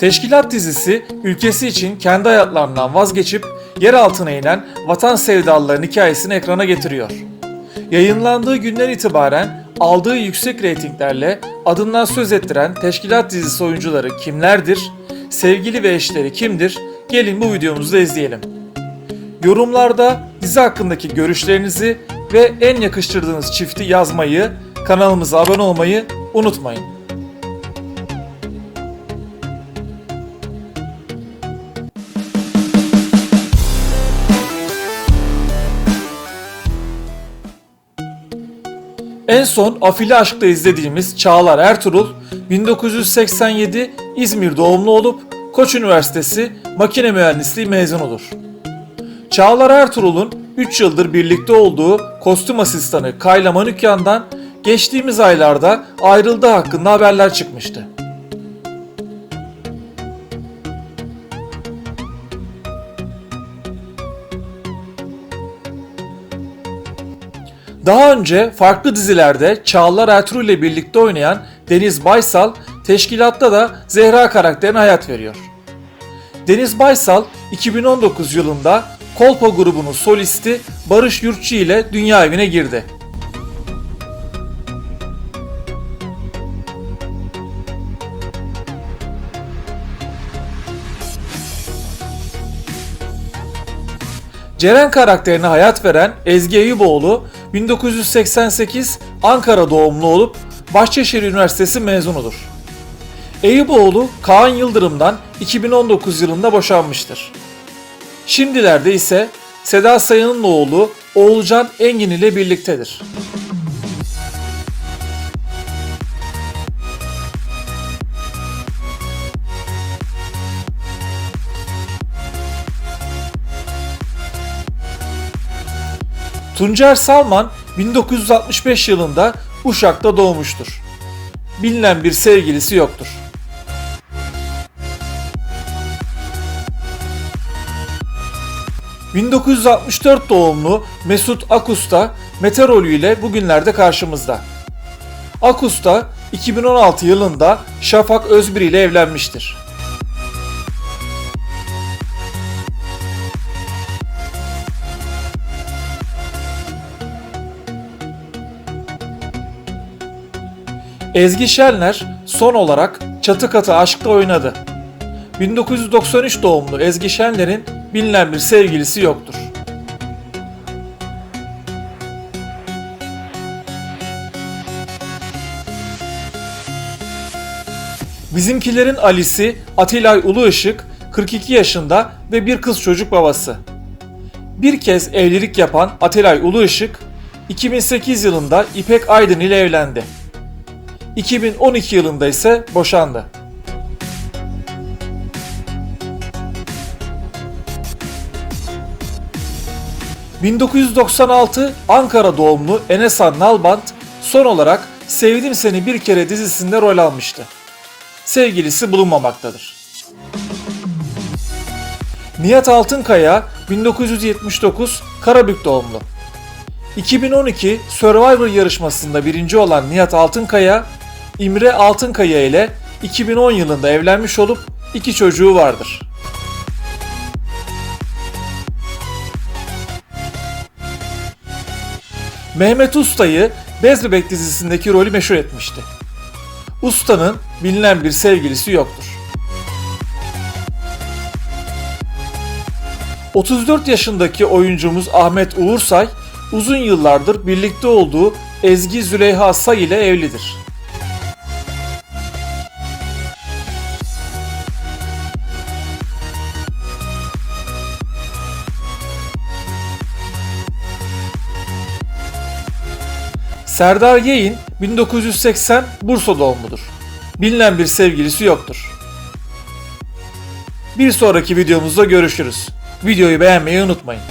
Teşkilat dizisi ülkesi için kendi hayatlarından vazgeçip yer altına inen vatan sevdalıların hikayesini ekrana getiriyor. Yayınlandığı günden itibaren aldığı yüksek reytinglerle adından söz ettiren Teşkilat dizisi oyuncuları kimlerdir? Sevgili ve eşleri kimdir? Gelin bu videomuzu da izleyelim. Yorumlarda dizi hakkındaki görüşlerinizi ve en yakıştırdığınız çifti yazmayı, kanalımıza abone olmayı unutmayın. En son Afili Aşk'ta izlediğimiz Çağlar Ertuğrul 1987 İzmir doğumlu olup Koç Üniversitesi Makine Mühendisliği mezunudur. Çağlar Ertuğrul'un 3 yıldır birlikte olduğu kostüm asistanı Kayla Manukyan'dan geçtiğimiz aylarda ayrıldığı hakkında haberler çıkmıştı. Daha önce farklı dizilerde Çağlar Ertuğrul ile birlikte oynayan Deniz Baysal, teşkilatta da Zehra karakterine hayat veriyor. Deniz Baysal 2019 yılında Kolpa grubunun solisti Barış Yurtçı ile dünya evine girdi. Ceren karakterine hayat veren Ezgi Eyüboğlu 1988 Ankara doğumlu olup Bahçeşehir Üniversitesi mezunudur. Eyüboğlu Kaan Yıldırım'dan 2019 yılında boşanmıştır. Şimdilerde ise Seda Sayan'ın oğlu Oğulcan Engin ile birliktedir. Tuncer Salman 1965 yılında Uşak'ta doğmuştur. Bilinen bir sevgilisi yoktur. ...1964 doğumlu Mesut Akusta Mete rolüyle bugünlerde karşımızda. Akusta 2016 yılında Şafak Özbir ile evlenmiştir. Ezgi Şenler son olarak Çatı Katı Aşk'ta oynadı. 1993 doğumlu Ezgi Şenler'in bilinen bir sevgilisi yoktur. Bizimkilerin Ali'si Atilay Uluışık 42 yaşında ve bir kız çocuk babası. Bir kez evlilik yapan Atilay Uluışık 2008 yılında İpek Aydın ile evlendi. 2012 yılında ise boşandı. ...1996 Ankara doğumlu Enesan Nalbant son olarak Sevdim Seni Bir Kere dizisinde rol almıştı. Sevgilisi bulunmamaktadır. Nihat Altınkaya 1979 Karabük doğumlu. 2012 Survivor yarışmasında birinci olan Nihat Altınkaya, İmre Altınkaya ile 2010 yılında evlenmiş olup iki çocuğu vardır. Mehmet Usta'yı Bez Bebek dizisindeki rolü meşhur etmişti. Usta'nın bilinen bir sevgilisi yoktur. 34 yaşındaki oyuncumuz Ahmet Uğursay, uzun yıllardır birlikte olduğu Ezgi Züleyha Say ile evlidir. Serdar Yeğin 1980 Bursa doğumludur. Bilinen bir sevgilisi yoktur. Bir sonraki videomuzda görüşürüz. Videoyu beğenmeyi unutmayın.